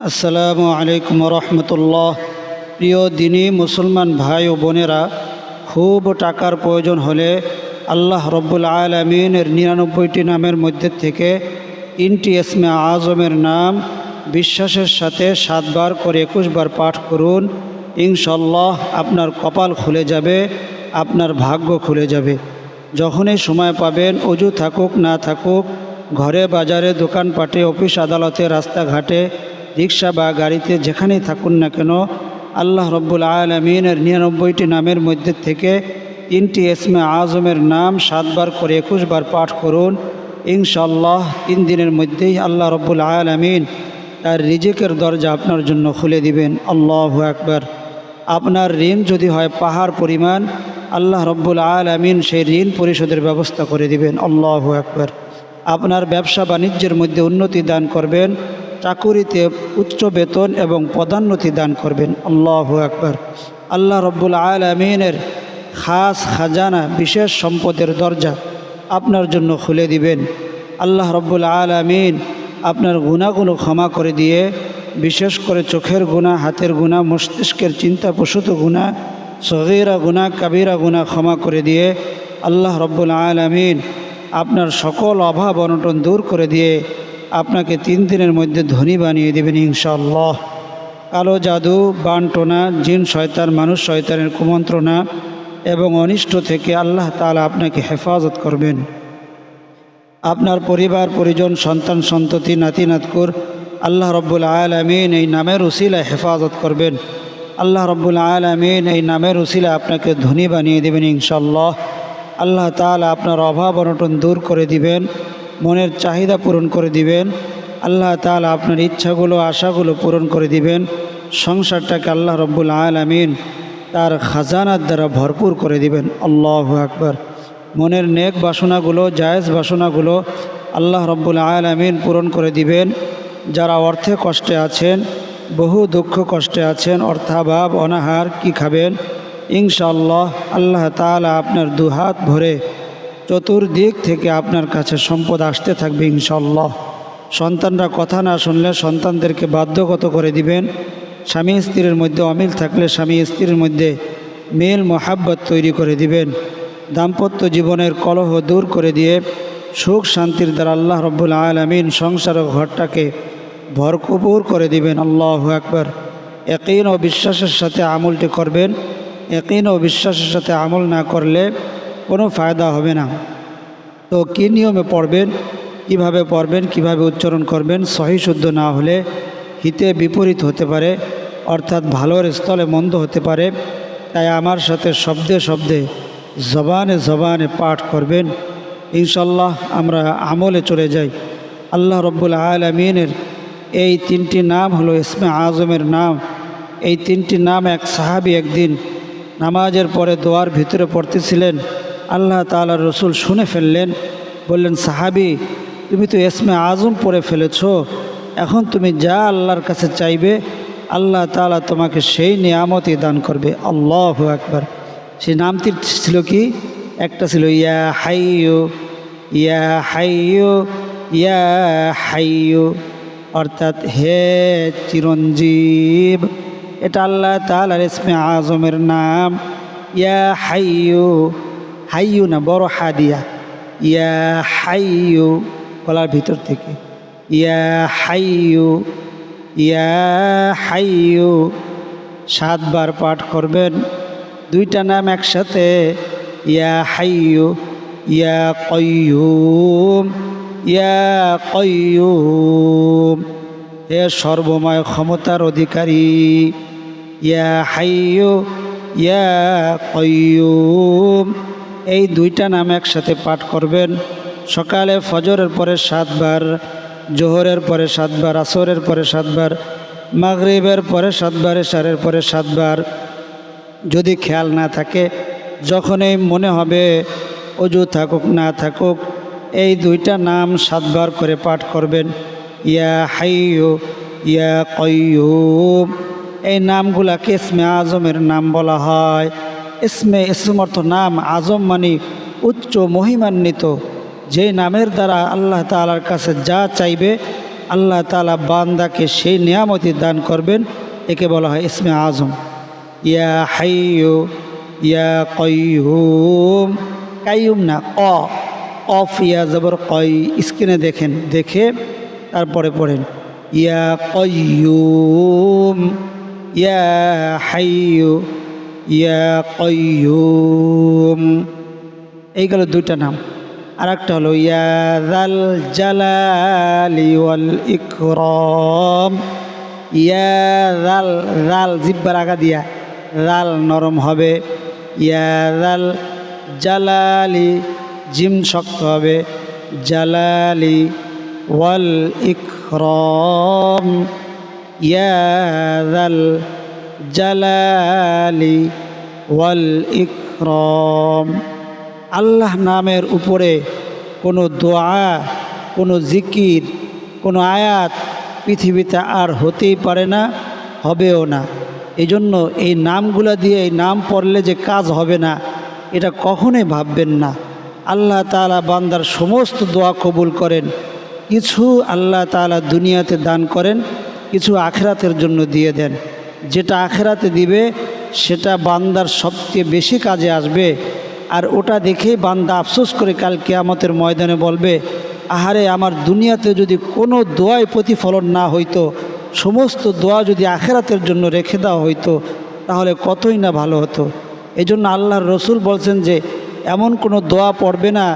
আসসালামু আলাইকুম রহমতুল্লাহ। প্রিয় দিনী মুসলমান ভাই ও বোনেরা, খুব টাকার প্রয়োজন হলে আল্লাহ রব্বুল আলমিনের নিরানব্বইটি নামের মধ্যে থেকে তিনটি এসমে আজমের নাম বিশ্বাসের সাথে সাতবার করে একুশবার পাঠ করুন। ইনশাল্লাহ আপনার কপাল খুলে যাবে, আপনার ভাগ্য খুলে যাবে। যখনই সময় পাবেন, অজু থাকুক, না থাকুক, ঘরে, বাজারে, দোকানপাটে, অফিস, আদালতে, রাস্তাঘাটে রিক্সা বা গাড়িতে যেখানেই থাকুন না কেন, আল্লাহ রব্বুল আলমিনের নিরানব্বইটি নামের মধ্যে থেকে তিনটি এসমে আজমের নাম সাতবার করে একুশবার পাঠ করুন। ইনশাল্লাহ তিন দিনের মধ্যেই আল্লাহ রব্বুল আলমিন তার রিজিকের দরজা আপনার জন্য খুলে দিবেন। আল্লাহ একবার আপনার ঋণ যদি হয় পাহাড় পরিমাণ, আল্লাহ রব্বুল আলমিন সেই ঋণ পরিশোধের ব্যবস্থা করে দিবেন। আল্লাহ একবার আপনার ব্যবসা বাণিজ্যের মধ্যে উন্নতি দান করবেন। চাকুরিতে উচ্চ বেতন এবং পদোন্নতি দান করবেন। আল্লাহ একবার আল্লাহ রব্বুল আলমিনের খাস খাজানা, বিশেষ সম্পদের দরজা আপনার জন্য খুলে দিবেন। আল্লাহ রব্বুল আলমিন আপনার গুণাগুলো ক্ষমা করে দিয়ে, বিশেষ করে চোখের গুণা হাতের গুণা মস্তিষ্কের চিন্তা প্রসূত গুণা সগিরা গুণা কাবিরা গুণা ক্ষমা করে দিয়ে, আল্লাহ রব্বুল আলমিন আপনার সকল অভাব অনটন দূর করে দিয়ে আপনাকে তিন দিনের মধ্যে ধনী বানিয়ে দেবেন ইনশাল্লাহ কালো জাদু, বানটোনা, জিন, শয়তান, মানুষ, শয়তানের কুমন্ত্রণা এবং অনিষ্ট থেকে আল্লাহ তালা আপনাকে হেফাজত করবেন। আপনার পরিবার, পরিজন, সন্তান, সন্ততি, নাতি, নাতকুর আল্লাহ রব্বুল আলমিন এই নামের উসিলায় হেফাজত করবেন। আল্লাহ রব্বুল আলমিন এই নামের উসিলা আপনাকে ধনী বানিয়ে দেবেন ইনশাল্লাহ আল্লাহ তালা আপনার অভাব অনটন দূর করে দিবেন। মনের চাহিদা পূরণ করে দিবেন। আল্লাহ তালা আপনার ইচ্ছাগুলো, আশাগুলো পূরণ করে দিবেন। সংসারটাকে আল্লাহ রব্বুল আলমিন তার খাজানার দ্বারা ভরপুর করে দিবেন। আল্লাহ আকবার। মনের নেক বাসনাগুলো, জায়েজ বাসনাগুলো আল্লাহ রব্বুল আলমিন পূরণ করে দিবেন। যারা অর্থে কষ্টে আছেন, বহু দুঃখ কষ্টে আছেন, অর্থাভাব, অনাহার কি খাবেন? ইনশাল্লাহ আল্লাহ তালা আপনার দুহাত ভরে চতুর্দিক থেকে আপনার কাছে সম্পদ আসতে থাকবে ইনশাল্লাহ সন্তানরা কথা না শুনলে সন্তানদেরকে বাধ্যগত করে দিবেন। স্বামী স্ত্রীর মধ্যে অমিল থাকলে স্বামী স্ত্রীর মধ্যে মেল, মোহাব্বত তৈরি করে দিবেন। দাম্পত্য জীবনের কলহ দূর করে দিয়ে সুখ শান্তির দ্বারা আল্লাহ রব্বুল আলমিন সংসার ঘরটাকে ভরকুপুর করে দিবেন। আল্লাহ একবার একইন ও বিশ্বাসের সাথে আমলটি করবেন। একইন ও বিশ্বাসের সাথে আমল না করলে কোনো ফায়দা হবে না। তো কী নিয়মে পড়বেন, কীভাবে পড়বেন, কীভাবে উচ্চারণ করবেন, সহি শুদ্ধ না হলে হিতে বিপরীত হতে পারে, অর্থাৎ ভালোর স্থলে মন্দ হতে পারে। তাই আমার সাথে শব্দে শব্দে, জবানে জবানে পাঠ করবেন। ইনশাল্লাহ আমরা আমলে চলে যাই। আল্লাহ রব্বুল আলমিনের এই তিনটি নাম হলো ইসমে আজমের নাম। এই তিনটি নাম এক সাহাবি একদিন নামাজের পরে দোয়ার ভিতরে পড়তেছিলেন। আল্লাহ তালার রসুল শুনে ফেললেন, বললেন, সাহাবি, তুমি তো এসমে আজম পড়ে ফেলেছ। এখন তুমি যা আল্লাহর কাছে চাইবে, আল্লাহ তালা তোমাকে সেই নিয়ামতই দান করবে। আল্লাহ একবার সেই নামটি ছিল কি? একটা ছিল, ইয়া হাইয়ু ইয়া হাইয়ু ইয়া হাইয়ু। অর্থাৎ, হে চিরঞ্জীব, এটা আল্লাহ তালার ইসমে আজমের নাম। ইয়া হাইয়ু হাইয়ু না, বড় হাদিয়া। ইয়া হাইয়ু, গলার ভিতর থেকে। ইয়া হাইয়ু ইয়া হাইয়ু। সাতবার পাঠ করবেন। দুইটা নাম একসাথে। ইয়া হাইয়ু, ইয়া কয়ুম ইয়া কয়ুম হে সর্বময় ক্ষমতার অধিকারী। ইয়া হাইয়ু, ইয়া কয়ুম এই দুইটা নাম একসাথে পাঠ করবেন। সকালে ফজরের পরে সাতবার, জোহরের পরে সাতবার, আসরের পরে সাতবার, মাগরিবের পরে সাতবার, এশারের পরে সাতবার। যদি খেয়াল না থাকে, যখনই মনে হবে অজু থাকুক না থাকুক, এই দুইটা নাম সাতবার করে পাঠ করবেন। ইয়া হাইয়ু, ইয়া কয়ুম এই নামগুলাকে ইসমে আজমের নাম বলা হয়। ইসমে ইসম অর্থ নাম আজম মানে উচ্চ মহিমান্বিত। যে নামের দ্বারা আল্লাহ তালার কাছে যা চাইবে, আল্লাহ তালা বান্দাকে সেই নিয়ামতি দান করবেন। একে বলা হয় ইসমে আজম। ইয়া হাইয়ু, ইয়া কয়ুম কাইয়ুম না ক অফ, ইয়া জবর কয় স্ক্রিনে দেখেন, দেখে তারপরে পড়েন। ইয়া কয়ুম ইয়া হাইয়ু। ইয়া কয়ুম এই গেল দুইটা নাম। আর একটা হলো ইয়াদাল জালালি ওয়াল ইকরম। ইয়াদাল রাল জিব্বার আগা দিয়া। রাল নরম হবে। ইয়াদাল জালালি জিম শক্ত হবে। জালালি ওয়াল ইকরম। ইয়াদাল জালালি ওয়াল ইকরম। আল্লাহ নামের উপরে কোনো দোয়া, কোনো জিকির, কোনো আয়াত পৃথিবীতে আর হতেই পারে না, হবেও না। এই জন্য এই নামগুলো দিয়ে এই নাম পড়লে যে কাজ হবে না, এটা কখনোই ভাববেন না। আল্লাহ তালা বান্দার সমস্ত দোয়া কবুল করেন। কিছু আল্লাহ তালা দুনিয়াতে দান করেন, কিছু আখরাতের জন্য দিয়ে দেন। যেটা আখেরাতে দিবে, সেটা বান্দার সবচেয়ে বেশি কাজে আসবে। আর ওটা দেখেই বান্দা আফসোস করে কাল কেয়ামতের ময়দানে বলবে, আহারে, আমার দুনিয়াতে যদি কোনো দোয়ায় প্রতিফলন না হইতো, সমস্ত দোয়া যদি আখেরাতের জন্য রেখে দেওয়া হইতো, তাহলে কতই না ভালো হতো? এই জন্য আল্লাহর রসুল বলছেন যে, এমন কোনো দোয়া পড়বে না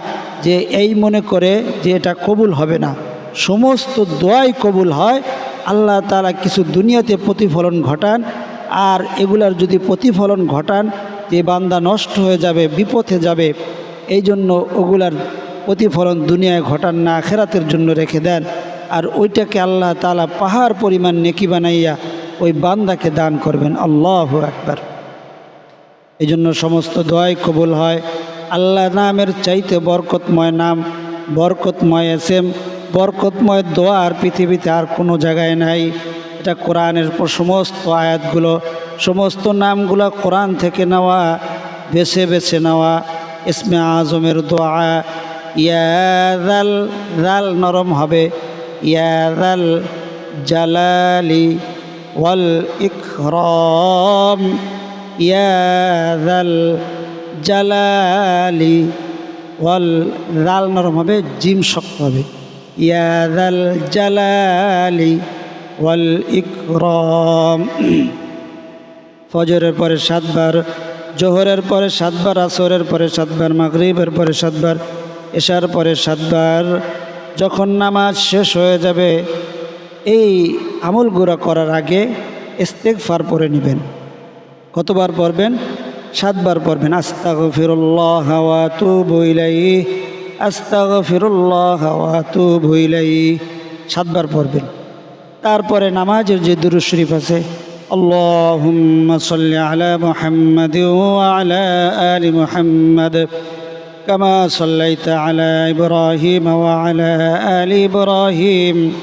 যে এই মনে করে যে এটা কবুল হবে না। সমস্ত দোয়াই কবুল হয় আল্লাহ তালা কিছু দুনিয়াতে প্রতিফলন ঘটান, আর এগুলার যদি প্রতিফলন ঘটান, যে বান্দা নষ্ট হয়ে যাবে, বিপথে যাবে এই জন্য ওগুলার প্রতিফলন দুনিয়ায় ঘটান না, আখেরাতের জন্য রেখে দেন। আর ওইটাকে আল্লাহ তালা পাহাড় পরিমাণ নেকি বানাইয়া ওই বান্দাকে দান করবেন। আল্লাহ একবার এই জন্য সমস্ত দোয়াই কবুল হয়। আল্লাহ নামের চাইতে বরকতময় নাম, বরকতময় এসেম বরকতময় দোয়া আর পৃথিবীতে আর কোনো জায়গায় নাই। এটা কোরআনের সমস্ত আয়াতগুলো, সমস্ত নামগুলো কোরআন থেকে নেওয়া, বেছে বেছে নেওয়া। ইসমে আজমের দোয়া ইয়াদাল রাল নরম হবে। ইয়াদাল জালালি ওয়াল ইকরম। ইয়াদাল জালালি ওয়াল রাল নরম হবে, জিম শক্ত হবে। ফজরের পরে সাতবার, জোহরের পরে সাতবার, আসরের পরে সাতবার, মাগরিবের পরে সাতবার, এশার পরে সাতবার, যখন নামাজ শেষ হয়ে যাবে, এই আমলগুলো করার আগে ইস্তেকফার পরে নেবেন। কতবার পড়বেন? সাতবার পড়বেন। আস্তাগ ফিরুল্লাহ হাওয়া তু বইলাই আস্তাগ ফিরুল্লাহ হাওয়া তু বইলাই সাতবার পড়বেন তারপরে নামাজের যে দুরুদ শরীফ আছে اللهم صل على محمد وعلى آل محمد كما صليت على إبراهيم وعلى آل إبراهيم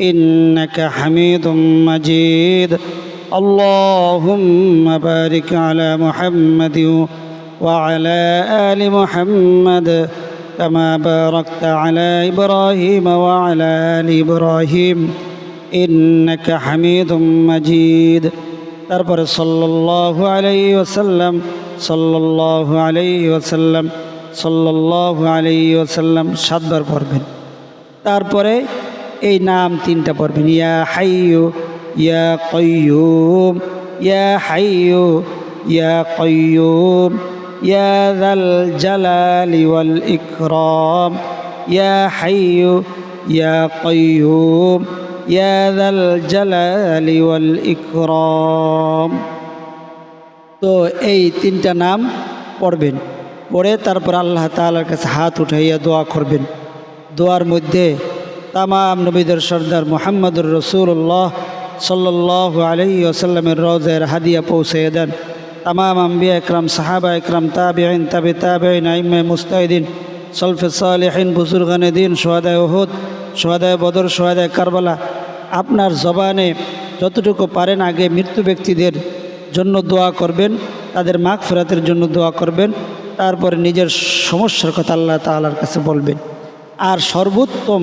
إنك حميد مجيد اللهم بارك على محمد وعلى آل محمد كما باركت على إبراهيم وعلى آل إبراهيم إنك حميد مجيد তারপরে সাল্লাল্লাহু আলাইহি ওয়াসাল্লাম সাল্লাল্লাহু আলাইহি ওয়াসাল্লাম সাল্লাল্লাহু আলাইহি ওয়াসাল্লাম সাতবার পড়বেন তারপরে এই নাম তিনটা পড়বেন ইয়া হাইয়ু ইয়া কয়্যুম ইয়া হাইয়ু ইয়া কয়্যুম জালালি ওয়াল ইকরাম, ইয়া হাইয়ু, ইয়া কয়্যুম ইয়া যাল জালালি ওয়াল ইকরাম। তো এই তিনটা নাম পড়বেন। পড়ে তারপর আল্লাহ তাআলার কাছে হাত উঠাইয়া দোয়া করবেন। দোয়ার মধ্যে তামাম নবীদের সর্দার মোহাম্মদুর রসুল্লাহ সাল্লাহ আলহি আসাল্লামের রোজের হাদিয়া পৌঁছে দেন। তামাম আম্বিয়া একরাম, সাহাবা একরাম তাবিআইন তাবে তাবিআইন আইমে মুস্তাহিদিন, সলফে সালেহিন, বুজুরগানে দিন, সোহাদায় ওহুদ সোহাদায় বদর, সোহাদায় কারবালা। আপনার জবানে যতটুকু পারেন আগে মৃত্যু ব্যক্তিদের জন্য দোয়া করবেন, তাদের মাগ ফেরাতের জন্য দোয়া করবেন, তারপরে নিজের সমস্যার কথা আল্লাহ তালার কাছে বলবেন। আর সর্বোত্তম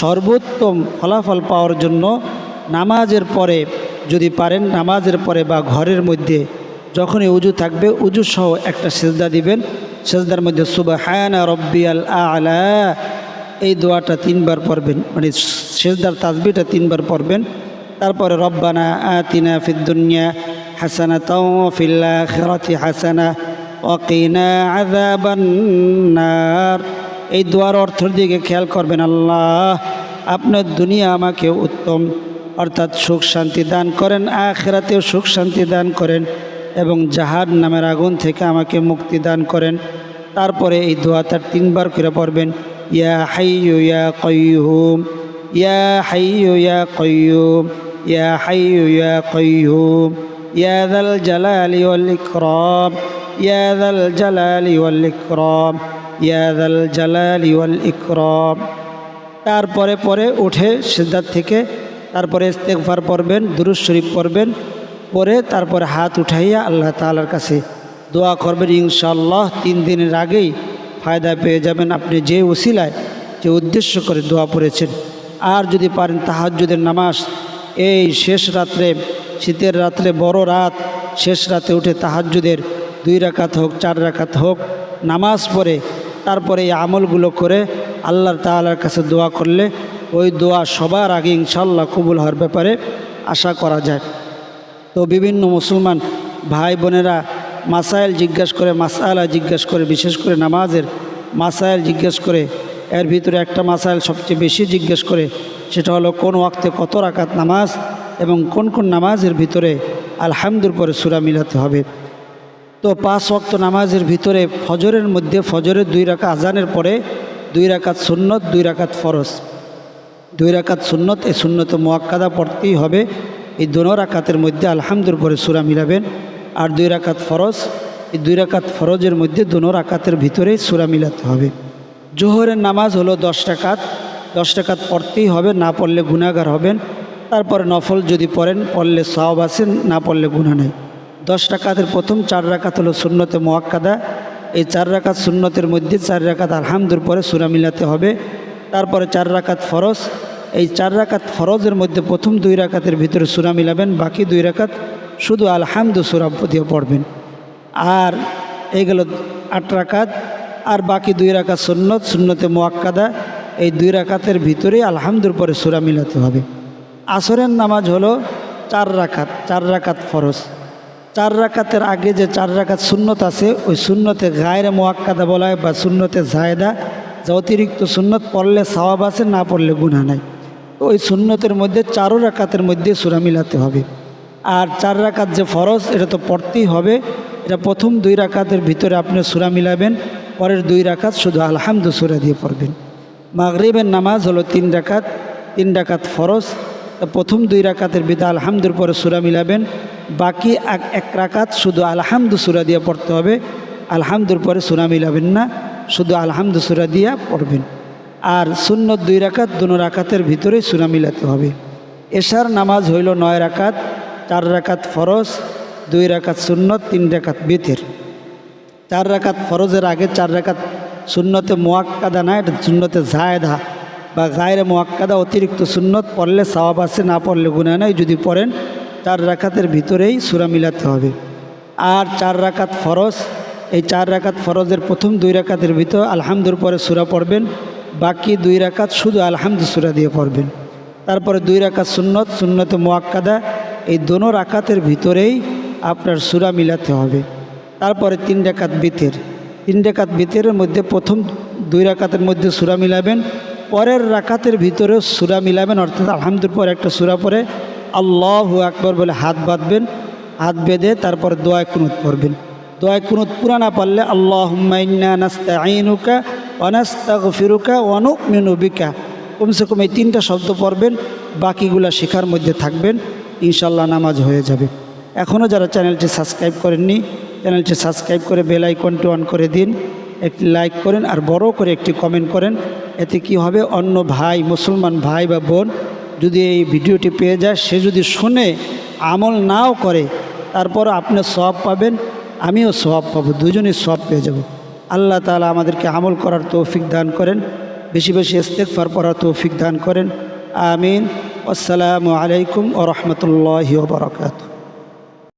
সর্বোত্তম ফলাফল পাওয়ার জন্য নামাজের পরে যদি পারেন, নামাজের পরে বা ঘরের মধ্যে যখনই উজু থাকবে, উজু সহ একটা সেজদা দিবেন। সেজদার মধ্যে সুবাহানা রব্বিয়াল আলা। এই দোয়াটা তিনবার পড়বেন। মানে সেজদার তাজবিটা তিনবার পড়বেন। তারপরে রব্বানা আতিনা ফিদ্দুনিয়া হাসানা তাও ফিল্লা খেরাতি হাসানা অকিনা আজাবান্নার এই দোয়ার অর্থের দিকে খেয়াল করবেন, আল্লাহ আপনার দুনিয়া আমাকে উত্তম, অর্থাৎ সুখ শান্তি দান করেন, আখেরাতেও সুখ শান্তি দান করেন। এবং জাহাদ নামের আগুন থেকে আমাকে মুক্তি দান করেন। তারপরে এই তার তিনবার করে পড়বেন, ইয়া হাইয়ু, ইয়া কয়ুম ইয়া হাইয়ু, ইয়া কয়ুম ইয়া হাইয়ু, ইয়া কয়ুম ইয়া দাল জালালি ওয়াল ইকরাম, ইয়া দাল জালালি ওয়াল ইকরাম, ইয়া দাল জালালি ওয়াল ইকরাম। তারপরে পরে উঠে সিদ্ধার থেকে তারপরে ইস্তেকফার পড়বেন দুরুজ শরীফ পড়বেন পরে তারপরে হাত উঠাইয়া আল্লাহ তাআলার কাছে দোয়া করবেন ইনশাল্লাহ তিন দিনের আগেই ফায়দা পেয়ে যাবেন। আপনি যে ওসিলায়, যে উদ্দেশ্য করে দোয়া পড়েছেন, আর যদি পারেন তাহাজ্জুদের নামাজ। এই শেষ রাত্রে, শীতের রাত্রে, বড় রাত, শেষ রাতে উঠে তাহাজ্জুদের দুই রাকাত হোক, চার রাকাত হোক, নামাজ পড়ে, তারপরে এই আমলগুলো করে আল্লাহর তাআলার কাছে দোয়া করলে ওই দোয়া সবার আগে ইনশাল্লাহ কবুল হওয়ার ব্যাপারে আশা করা যায়। তো বিভিন্ন মুসলমান ভাই বোনেরা মাসাইল জিজ্ঞেস করে মাসালা জিজ্ঞেস করে, বিশেষ করে নামাজের মাসাইল জিজ্ঞেস করে, এর ভিতরে একটা মাসাইল সবচেয়ে বেশি জিজ্ঞেস করে, সেটা হলো কোন ওয়াক্তে কত রাকাত নামাজ এবং কোন কোন নামাজের ভিতরে আলহামদুর পরে সুরা মিলাতে হবে। তো পাঁচ ওয়াক্ত নামাজের ভিতরে ফজরের মধ্যে ফজরের দুই রাখা আজানের পরে দুই রাকাত সুন্নত, দুই রাকাত ফরজ। দুই রাকাত সুন্নত, এই সুন্নত মোয়াক্কাদা পড়তেই হবে। এই দোনো রাকাতের মধ্যে আলহামদুর পরে সুরা মিলাবেন। আর দুই রাকাত ফরজ, এই দুই রাকাত ফরজের মধ্যে দোনো রাকাতের ভিতরেই সুরা মিলাতে হবে। জোহরের নামাজ হলো দশ টাকাত দশ টাকাত পড়তেই হবে, না পড়লে গুণাগার হবেন। তারপরে নফল যদি পড়েন, পড়লে সওয়াব আছেন না পড়লে গুণা নেই। দশ টাকাতের প্রথম চার রাকাত হলো শূন্যতে মোয়াক্কাদা। এই চার রাকাত সুন্নতের মধ্যে চার রাকাত আলহামদুর পরে সুরা মিলাতে হবে। তারপরে চার রাকাত ফরজ এই চার রাকাত ফরজের মধ্যে প্রথম দুই রাকাতের ভিতরে সুরা মিলাবেন, বাকি দুই রাকাত শুধু আলহামদু সুরা দিয়ে পড়বেন। আর এই গেল আট রাকাত, আর বাকি দুই রাকাত সুন্নত, সুন্নতে মোয়াক্কাদা, এই দুই রাকাতের ভিতরেই আলহামদুর পরে সুরা মিলাতে হবে। আসরের নামাজ হলো চার রাকাত চার রাকাত ফরজ। চার রাকাতের আগে যে চার রাকাত সুন্নত আছে, ওই সুন্নতে গায়ের মোয়াক্কাদা বলা হয় বা সুন্নতে জায়দা, যা অতিরিক্ত সুন্নত পড়লে সওয়াব আছে, না পড়লে গুণা নাই। ওই সুন্নতের মধ্যে চারো রাকাতের মধ্যে সুরা মিলাতে হবে। আর চার রাকাত যে ফরজ, এটা তো পড়তেই হবে। এটা প্রথম দুই রাকাতের ভিতরে আপনি সুরা মিলাবেন, পরের দুই রাকাত শুধু আলহামদু সুরা দিয়ে পড়বেন। মাগরিবের নামাজ হলো তিন রাকাত তিন রাকাত ফরজ প্রথম দুই রাকাতের ভিতরে আলহামদুর পরে সুরা মিলাবেন। বাকি এক রাকাত শুধু আলহামদু সুরা দিয়ে পড়তে হবে। আলহামদুর পরে সুরা মিলাবেন না, শুধু আলহামদু সুরা দিয়া পড়বেন। আর শূন্য দুই রাকাত দুনো রাকাতের ভিতরেই সুরা মিলাতে হবে। এশার নামাজ হইল নয় রাকাত, চার রাকাত ফরজ, দুই রাকাত শূন্য তিন রাকাত বেতের। চার রাকাত ফরজের আগে চার রাকাত শূন্যতে মোয়াক্কাদা না, এটা সুন্নতে জায়দা বা গায়ের মোয়াক্কাদা অতিরিক্ত সুন্নত পড়লে সওয়াব আছে, না পড়লে গুণা নাই, যদি পড়েন চার রাকাতের ভিতরেই সুরা মিলাতে হবে। আর চার রাকাত ফরজ, এই চার রাকাত ফরজের প্রথম দুই রাকাতের ভিতর আলহামদুর পরে সুরা পড়বেন। বাকি দুই রাকাত শুধু আলহামদু সুরা দিয়ে পড়বেন। তারপরে দুই রাকাত সুন্নত, সুন্নতে মোয়াক্কাদা, এই দোনো রাকাতের ভিতরেই আপনার সুরা মিলাতে হবে। তারপরে তিন রাকাত বিতের। তিন রাকাত বিতের মধ্যে প্রথম দুই রাকাতের মধ্যে সুরা মিলাবেন। পরের রাকাতের ভিতরেও সুরা মিলাবেন, অর্থাৎ আলহামদুর পর একটা সুরা পরে আল্লাহ আকবর বলে হাত বাঁধবেন, হাত বেঁধে তারপর দোয়া কুনুত পড়বেন। দোয়ায় কুনুত পুরা না পারলে আল্লাহ নাস্তা আইনুকা অনাস্তাগ ফিরুকা অনু মেনুবিকা কমসে কম এই তিনটা শব্দ পড়বেন, বাকিগুলা শেখার মধ্যে থাকবেন ইনশাল্লাহ নামাজ হয়ে যাবে। এখনও যারা চ্যানেলটি সাবস্ক্রাইব করেননি, চ্যানেলটি সাবস্ক্রাইব করে বেল আইকনটি অন করে দিন, একটি লাইক করেন আর বড় করে একটি কমেন্ট করেন, এতে কি হবে? অন্য ভাই, মুসলমান ভাই বা বোন যদি এই ভিডিওটি পেয়ে যায়, সে যদি শুনে আমল নাও করে, তারপর আপনি সব পাবেন, আমিও সব পাবো, দুজনেই সব পেয়ে যাব। আল্লাহ তালা আমাদেরকে আমল করার তৌফিক দান করেন। বেশি বেশি ইস্তেকফার পড়ার তৌফিক দান করেন। আমিন। আসসালামু আলাইকুম ও রহমতুল্লাহ বরকাত